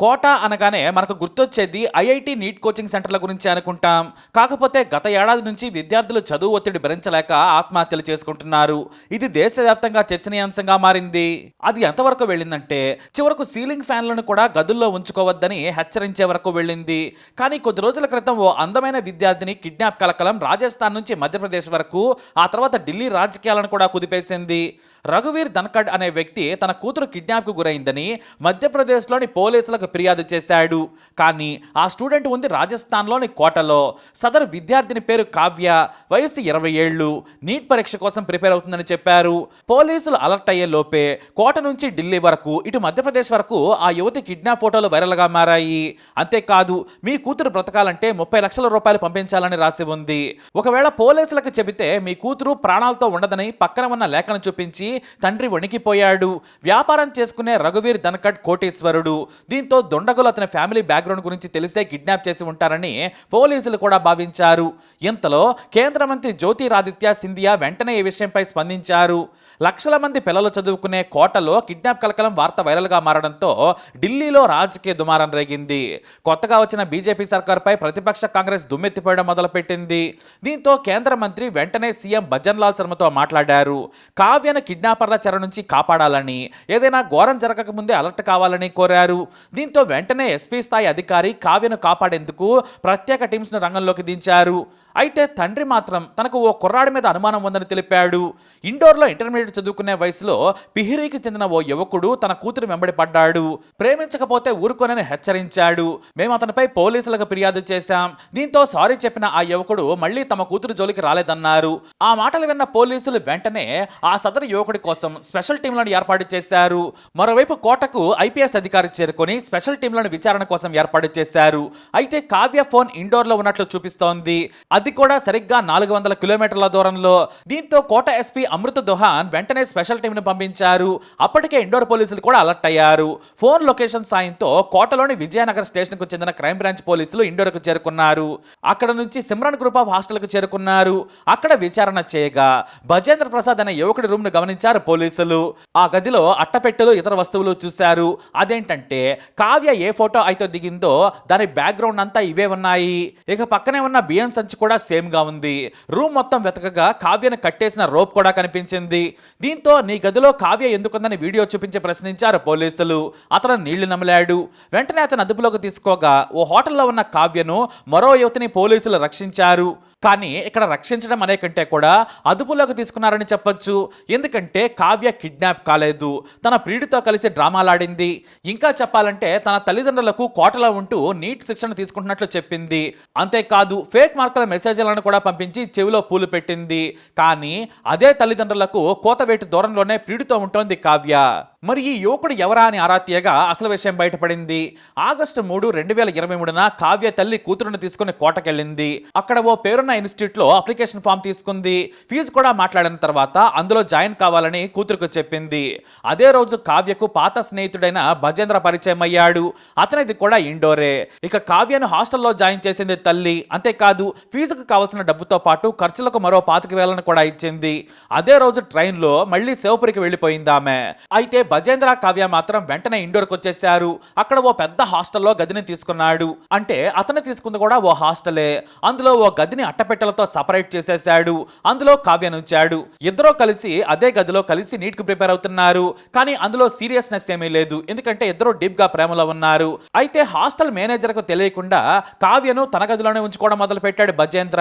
కోట అనగానే మనకు గుర్తొచ్చేది ఐఐటి నీట్ కోచింగ్ సెంటర్ల గురించి అనుకుంటాం. కాకపోతే గత ఏడాది నుంచి విద్యార్థులు చదువు ఒత్తిడి భరించలేక ఆత్మహత్యలు చేసుకుంటున్నారు. ఇది దేశవ్యాప్తంగా చర్చనీయాంశంగా మారింది. అది ఎంతవరకు వెళ్ళిందంటే చివరకు సీలింగ్ ఫ్యాన్లను కూడా గదుల్లో ఉంచుకోవద్దని హెచ్చరించే వరకు వెళ్ళింది. కానీ కొద్ది రోజుల క్రితం ఓ అందమైన విద్యార్థిని కిడ్నాప్ కలకలం రాజస్థాన్ నుంచి మధ్యప్రదేశ్ వరకు ఆ తర్వాత ఢిల్లీ రాజకీయాలను కూడా కుదిపేసింది. రఘువీర్ ధన్కడ్ అనే వ్యక్తి తన కూతురు కిడ్నాప్కు గురైందని మధ్యప్రదేశ్లోని పోలీసులకు ఫిర్యాదు చేశాడు. కానీ ఆ స్టూడెంట్ ఉంది రాజస్థాన్లోని కోటలో. సదరు విద్యార్థిని పేరు కావ్య. వయసు ఇరవై ఏళ్ళు. నీట్ పరీక్ష కోసం ప్రిపేర్ అవుతుందని చెప్పారు. పోలీసులు అలర్ట్ అయ్యే లోపే కోట నుంచి ఢిల్లీ వరకు ఇటు మధ్యప్రదేశ్ వరకు ఆ యువతి కిడ్నాప్ ఫోటోలు వైరల్గా మారాయి. అంతేకాదు మీ కూతురు బ్రతకాలంటే ముప్పై లక్షల రూపాయలు పంపించాలని రాసి ఉంది. ఒకవేళ పోలీసులకు చెబితే మీ కూతురు ప్రాణాలతో ఉండదని పక్కన ఉన్న లేఖను చూపించి తండ్రి వణికిపోయాడు. వ్యాపారం చేసుకునే రఘువీర్ ధనకడ్ కోటేశ్వరుడు. దీంతో దొండగులు అతని ఫ్యామిలీ బ్యాక్గ్రౌండ్ గురించి తెలిసే కిడ్నాప్ చేసి ఉంటారని పోలీసులు కూడా భావించారు. ఇంతలో కేంద్ర మంత్రి జ్యోతిరాదిత్య సింధియా వెంటనే ఈ విషయంపై స్పందించారు. లక్షల మంది పిల్లలు చదువుకునే కోటలో కిడ్నాప్ కలకలం వార్త వైరల్గా మారడంతో ఢిల్లీలో రాజకీయ దుమారం రేగింది. కొత్తగా వచ్చిన బీజేపీ సర్కార్పై ప్రతిపక్ష కాంగ్రెస్ దుమ్మెత్తిపోయడం మొదలుపెట్టింది. దీంతో కేంద్ర మంత్రి వెంటనే సీఎం భజన్ లాల్ శర్మతో మాట్లాడారు. కావ్యను కిడ్నాపర్ల చెర నుంచి కాపాడాలని ఏదైనా ఘోరం జరగకముందే అలర్ట్ కావాలని కోరారు. దీంతో వెంటనే ఎస్పీ స్థాయి అధికారి కావ్యను కాపాడేందుకు ప్రత్యేక టీమ్స్ను రంగంలోకి దించారు. అయితే తండ్రి మాత్రం తనకు ఓ కుర్రాడి మీద అనుమానం ఉందని తెలిపాడు. ఇండోర్లో ఇంటర్మీడియట్ చదువుకునే వయసులో పిహిరీకి చెందిన ఓ యువకుడు తన కూతురు వెంబడి పడ్డాడు. ప్రేమించకపోతే ఊరుకోనని హెచ్చరించాడు. మేము అతనిపై పోలీసులకు ఫిర్యాదు చేశాం. దీంతో సారీ చెప్పిన ఆ యువకుడు మళ్ళీ తమ కూతురు జోలికి రాలేదన్నారు. ఆ మాటలు విన్న పోలీసులు వెంటనే ఆ సదరు యువకుడి కోసం స్పెషల్ టీంలను ఏర్పాటు చేశారు. మరోవైపు కోటకు ఐపీఎస్ అధికారి చేరుకొని స్పెషల్ టీంలను విచారణ కోసం ఏర్పాటు చేశారు. అయితే కావ్య ఫోన్ ఇండోర్లో ఉన్నట్లు చూపిస్తోంది. అది కూడా సరిగ్గా నాలుగు వందల కిలోమీటర్ల దూరంలో. దీంతో కోట ఎస్పీ అమృత దొహాన్ వెంటనే స్పెషల్ టీంను పంపించారు. అప్పటికే ఇండోర్ పోలీసులు కూడా అలర్ట్ అయ్యారు. ఫోన్ లొకేషన్ సాయంతో కోటలోని విజయనగర్ స్టేషన్కు చెందిన క్రైమ్ బ్రాంచ్ పోలీసులు ఇండోర్కు చేరుకున్నారు. అక్కడ నుంచి సిమ్రన్ గ్రూప్ ఆఫ్ హాస్టల్కు చేరుకున్నారు. అక్కడ విచారణ చేయగా భజేంద్ర ప్రసాద్ అనే యువకుడి రూమ్ను గమనించారు పోలీసులు. ఆ గదిలో అట్టపెట్టెలు ఇతర వస్తువులు చూశారు. అదేంటంటే కావ్య ఏ ఫోటో అయితే దిగిందో దాని బ్యాక్గ్రౌండ్ అంతా ఇవే ఉన్నాయి. ఇక పక్కనే ఉన్న బియ్యం సంచి కూడా కూడా సేమ్గా ఉంది. రూమ్ మొత్తం వెతకగా కావ్యను కట్టేసిన రోప్ కూడా కనిపించింది. దీంతో నీ గదిలో కావ్య ఎందుకుందని వీడియో చూపించి ప్రశ్నించారు పోలీసులు. అతను నీళ్ళు నమిలాడు. వెంటనే అతను అదుపులోకి తీసుకోగా ఓ హోటల్లో ఉన్న కావ్యను మరో యువతిని పోలీసులు రక్షించారు. కానీ ఇక్కడ రక్షించడం అనే కంటే కూడా అదుపులోకి తీసుకున్నారని చెప్పొచ్చు. ఎందుకంటే కావ్య కిడ్నాప్ కాలేదు. తన ప్రియుడితో కలిసి డ్రామాలాడింది. ఇంకా చెప్పాలంటే తన తల్లిదండ్రులకు కోటలో ఉంటూ నీట్ శిక్షణ తీసుకుంటున్నట్లు చెప్పింది. అంతేకాదు ఫేక్ మార్కుల మెసేజ్లను కూడా పంపించి చెవిలో పూలు పెట్టింది. కానీ అదే తల్లిదండ్రులకు కోతవేటి దూరంలోనే ప్రియుడితో ఉంటోంది కావ్య. మరి ఈ యువకుడు ఎవరా అని ఆరా తీయగా అసలు విషయం బయటపడింది. ఆగస్టు మూడు రెండు వేల ఇరవై మూడున కావ్య తల్లి కూతురుని తీసుకుని కోటకెళ్ళింది. అక్కడ ఓ పేరున్న ఇన్స్టిట్యూట్లో అప్లికేషన్ ఫామ్ తీసుకుంది. ఫీజు కూడా మాట్లాడిన తర్వాత అందులో జాయిన్ కావాలని కూతురుకు చెప్పింది. అదే రోజు కావ్యకు పాత స్నేహితుడైన భజేంద్ర పరిచయం అయ్యాడు. అతనిది కూడా ఇండోరే. ఇక కావ్యను హాస్టల్లో జాయిన్ చేసింది తల్లి. అంతేకాదు ఫీజుకు కావాల్సిన డబ్బుతో పాటు ఖర్చులకు మరో పాతిక వేలను కూడా ఇచ్చింది. అదే రోజు ట్రైన్లో మళ్ళీ శివపురికి వెళ్ళిపోయింది ఆమె అయితే భజేంద్ర కావ్య మాత్రం వెంటనే ఇండోర్కి వచ్చేసారు. అక్కడ ఓ పెద్ద హాస్టల్లో గదిని తీసుకున్నాడు. అంటే అతను తీసుకుంది కూడా ఓ హాస్టలే. అందులో ఓ గదిని అట్టపెట్టెలతో సపరేట్ చేసేసాడు. అందులో కావ్యనుంచాడు ఇద్దరూ కలిసి అదే గదిలో కలిసి నీట్కు ప్రిపేర్ అవుతున్నారు. కానీ అందులో సీరియస్నెస్ ఏమీ లేదు. ఎందుకంటే ఇద్దరు డీప్గా ప్రేమలో ఉన్నారు. అయితే హాస్టల్ మేనేజర్కు తెలియకుండా కావ్యను తన గదిలోనే ఉంచుకోవడం మొదలు పెట్టాడు భజేంద్ర.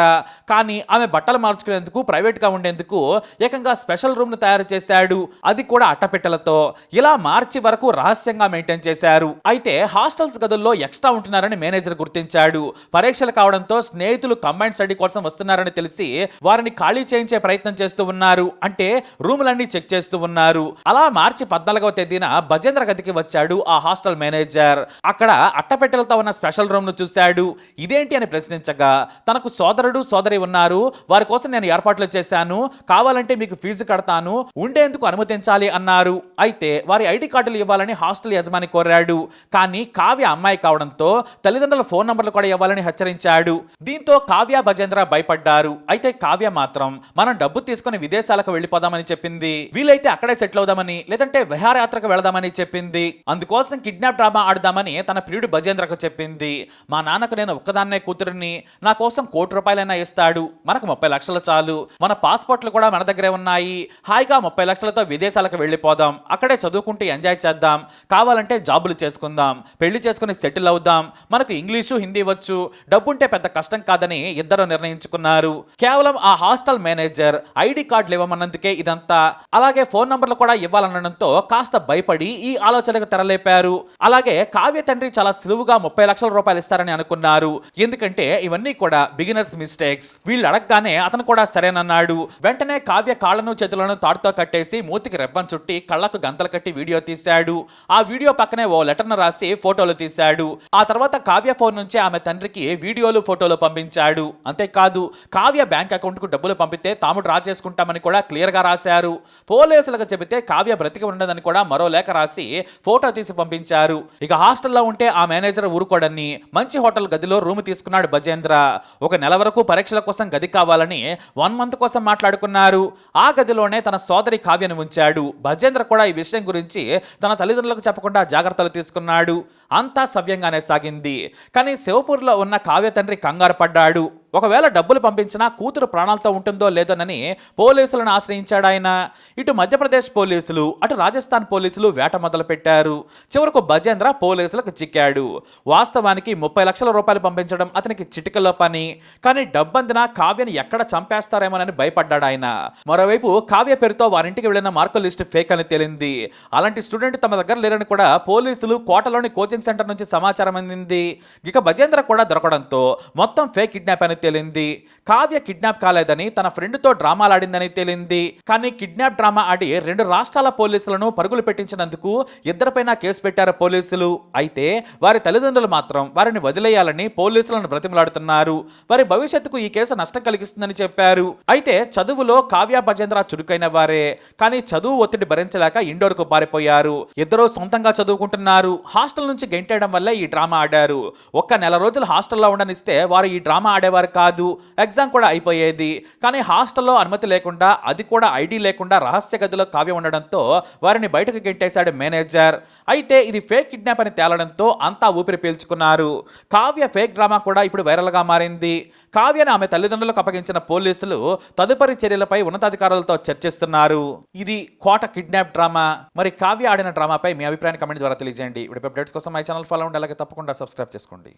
కానీ ఆమె బట్టలు మార్చుకునేందుకు ప్రైవేట్గా ఉండేందుకు ఏకంగా స్పెషల్ రూమ్ను తయారు చేశాడు. అది కూడా అట్టపెట్టెలతో. ఇలా మార్చి వరకు రహస్యంగా మెయింటైన్ చేశారు. అయితే హాస్టల్స్ గదుల్లో ఎక్స్ట్రా ఉంటున్నారని మేనేజర్ గుర్తించాడు. పరీక్షలు కావడంతో స్నేహితులు కంబైన్ స్టడీ కోసం వస్తున్నారని తెలిసి వారిని ఖాళీ చేయించే ప్రయత్నం చేస్తూ ఉన్నారు. అంటే రూములన్నీ చెక్ చేస్తూ ఉన్నారు. అలా మార్చి పద్నాలుగవ తేదీన భజేంద్ర గదికి వచ్చాడు ఆ హాస్టల్ మేనేజర్. అక్కడ అట్టపెట్టెలతో ఉన్న స్పెషల్ రూమ్ను చూశాడు. ఇదేంటి అని ప్రశ్నించగా తనకు సోదరుడు సోదరి ఉన్నారు. వారి కోసం నేను ఏర్పాట్లు చేశాను. కావాలంటే మీకు ఫీజు కడతాను. ఉండేందుకు అనుమతించాలి అన్నారు. అయితే వారి ఐడి కార్డులు ఇవ్వాలని హాస్టల్ యజమాని కోరాడు. కానీ కావ్య అమ్మాయి కావడంతో తల్లిదండ్రుల ఫోన్ నంబర్లు కూడా ఇవ్వాలని హెచ్చరించాడు. దీంతో కావ్య భజేంద్ర భయపడ్డారు. అయితే కావ్య మాత్రం మనం డబ్బు తీసుకుని విదేశాలకు వెళ్ళిపోదామని చెప్పింది. వీలైతే అక్కడే సెటిల్ అవుదామని లేదంటే విహారయాత్రకు వెళదామని చెప్పింది. అందుకోసం కిడ్నాప్ డ్రామా ఆడదామని తన ప్రియుడు భజేంద్రకు చెప్పింది. మా నాన్నకు నేను ఒక్కదాన్నే కూతురిని. నా కోసం కోటి రూపాయలైనా ఇస్తాడు. మనకు ముప్పై లక్షలు చాలు. మన పాస్పోర్ట్లు కూడా మన దగ్గరే ఉన్నాయి. హాయిగా ముప్పై లక్షలతో విదేశాలకు వెళ్ళిపోదాం. అక్కడే చదువుకుంటూ ఎంజాయ్ చేద్దాం. కావాలంటే జాబులు చేసుకుందాం. పెళ్ళి చేసుకుని సెటిల్ అవుదాం. మనకు ఇంగ్లీషు హిందీ వచ్చు. డబ్బుంటే పెద్ద కష్టం కాదని ఇద్దరు నిర్ణయించుకున్నారు. కేవలం ఆ హాస్టల్ మేనేజర్ ఐడి కార్డులు ఇవ్వమన్నందుకే ఇదంతా. అలాగే ఫోన్ నంబర్లు కూడా ఇవ్వాలనడంతో కాస్త భయపడి ఈ ఆలోచనకు తెరలేపారు. అలాగే కావ్య తండ్రి చాలా సులువుగా ముప్పై లక్షల రూపాయలు ఇస్తారని అనుకున్నారు. ఎందుకంటే ఇవన్నీ కూడా బిగినర్స్ మిస్టేక్స్ వీళ్ళు అడగగానే అతను కూడా సరేనన్నాడు. వెంటనే కావ్య కాళ్ళను చేతులను తాడుతో కట్టేసి మూతికి రెబ్బం చుట్టి కళ్ళకు గంతలు కట్టి వీడియో తీశాడు. ఆ వీడియో పక్కనే ఓ లెటర్ను రాసి ఫోటోలు తీశాడు. ఆ తర్వాత కావ్య ఫోన్ నుంచి ఆమె తండ్రికి వీడియోలు ఫోటోలు పంపించాడు. అంతేకాదు కావ్య బ్యాంక్ అకౌంట్కు డబ్బులు పంపితే తాము డ్రా చేసుకుంటామని కూడా క్లియర్గా రాశారు. పోలీసులకు చెబితే కావ్య బ్రతికి ఉండదని కూడా మరో లేఖ రాసి ఫోటో తీసి పంపించారు. ఇక హాస్టల్లో ఉంటే ఆ మేనేజర్ ఊరుకోడని మంచి హోటల్ గదిలో రూమ్ తీసుకున్నాడు భజేంద్ర ఒక నెల వరకు పరీక్షల కోసం గది కావాలని వన్ మంత్ కోసం మాట్లాడుకున్నారు. ఆ గదిలోనే తన సోదరి కావ్యను ఉంచాడు. భజేంద్ర కూడా ఈ విషయం గురించి తన తల్లిదండ్రులకు చెప్పకుండా జాగ్రత్తలు తీసుకున్నాడు. అంతా సవ్యంగానే సాగింది. కానీ శివపూర్లో ఉన్న కావ్య తండ్రి కంగారు పడ్డాడు. ఒకవేళ డబ్బులు పంపించినా కూతురు ప్రాణాలతో ఉంటుందో లేదోనని పోలీసులను ఆశ్రయించాడు ఆయన. ఇటు మధ్యప్రదేశ్ పోలీసులు అటు రాజస్థాన్ పోలీసులు వేట మొదలు పెట్టారు. చివరకు భజేంద్ర పోలీసులకు చిక్కాడు. వాస్తవానికి ముప్పై లక్షల రూపాయలు పంపించడం అతనికి చిటికలో పని. కానీ డబ్బందిన కావ్యను ఎక్కడ చంపేస్తారేమోనని భయపడ్డాడు ఆయన. మరోవైపు కావ్య పేరుతో వారింటికి వెళ్ళిన మార్కుల లిస్టు ఫేక్ అని తేలింది. అలాంటి స్టూడెంట్ తమ దగ్గర లేరని కూడా పోలీసులు కోటలోని కోచింగ్ సెంటర్ నుంచి సమాచారం అందింది. ఇక భజేంద్ర కూడా దొరకడంతో మొత్తం ఫేక్ కిడ్నాప్ అని తేలింది. కావ్య కిడ్నాప్ కాలేదని తన ఫ్రెండ్తో డ్రామాలాడిందని తేలింది. కానీ కిడ్నాప్ డ్రామా ఆడి రెండు రాష్ట్రాల పోలీసులను పరుగులు పెట్టించినందుకు ఇద్దరిపైన కేసు పెట్టారు పోలీసులు. అయితే వారి తల్లిదండ్రులు మాత్రం వారిని వదిలేయాలని పోలీసులను బ్రతిమలాడుతున్నారు. వారి భవిష్యత్తుకు ఈ కేసు నష్టం కలిగిస్తుందని చెప్పారు. అయితే చదువులో కావ్య భజేంద్ర చురుకైన వారే. కానీ చదువు ఒత్తిడి భరించలేక ఇండోర్కు పారిపోయారు. ఇద్దరూ సొంతంగా చదువుకుంటున్నారు. హాస్టల్ నుంచి గెంటేయడం వల్ల ఈ డ్రామా ఆడారు. ఒక్క నెల రోజులు హాస్టల్లో ఉండనిస్తే వారు ఈ డ్రామా ఆడేవారు కాదు. ఎగ్జామ్ కూడా అయిపోయేది. కానీ హాస్టల్లో అనుమతి లేకుండా అది కూడా ఐడి లేకుండా రహస్య గదిలో కావ్యం ఉండడంతో వారిని బయటకు గెంటేశాడు మేనేజర్. అయితే ఇది ఫేక్ కిడ్నాప్ అని తేలడంతో అంతా ఊపిరి పీల్చుకున్నారు. కావ్య ఫేక్ డ్రామా కూడా ఇప్పుడు వైరల్గా మారింది. కావ్యను ఆమె తల్లిదండ్రులకు అప్పగించిన పోలీసులు తదుపరి చర్యలపై ఉన్నతాధికారులతో చర్చిస్తున్నారు. ఇది కోట కిడ్నాప్ డ్రామా. మరి కావ్య ఆడిన డ్రామాపై మీ అభిప్రాయాన్ని కమెంట్ ద్వారా తెలియజేయండి. ఇప్పుడు అప్డేట్స్ కోసం మై ఛానల్ ఫాలో ఉండి అలాగే తప్పకుండా సబ్స్క్రైబ్ చేసుకోండి.